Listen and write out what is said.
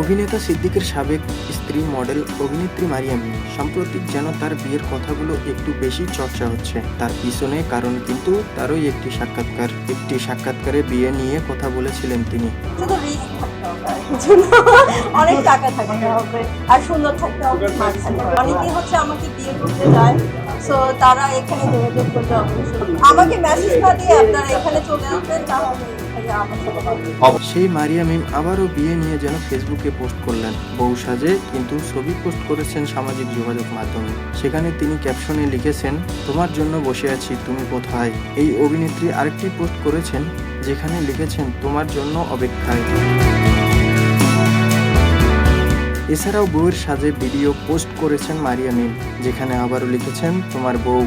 অভিনেতা সিদ্দিকের সাবেক স্ত্রী মডেল অভিনেত্রী মারিয়ামি। সাম্প্রতিক যেন তার বিয়ের কথাগুলো একটু বেশি চর্চা হচ্ছে। তার পিছনে কারণ কিন্তু তারই একটি সাক্ষাৎকার। একটি সাক্ষাৎকারে বিয়ে নিয়ে কথা বলেছিলেন তিনি। অনেক টাকা থাকতে হবে। আর সুন্দর থাকতে হবে। অনেকেই হচ্ছে আমাকে বিয়ে করতে যায়। সো তারা এখানে যোগাযোগ করতে হবে আমাকে মেসেজ না দিয়ে আপনারা এখানে চলে আসবেন, তাহলে। সেই মারিয়া মিম আবারও বিয়ে নিয়ে যেন ফেসবুকে পোস্ট করলেন। বউ সাজে কিন্তু ছবি পোস্ট করেছেন সামাজিক যোগাযোগ মাধ্যমে। সেখানে তিনি ক্যাপশনে লিখেছেন, তোমার জন্য বসে আছি, তুমি কোথায়? এই অভিনেত্রী আরেকটি পোস্ট করেছেন, যেখানে লিখেছেন, তোমার জন্য অপেক্ষায়। এছাড়াও বউয়ের সাজে ভিডিও পোস্ট করেছেন মারিয়া মিম যেখানে আবারও লিখেছেন তোমার বউ।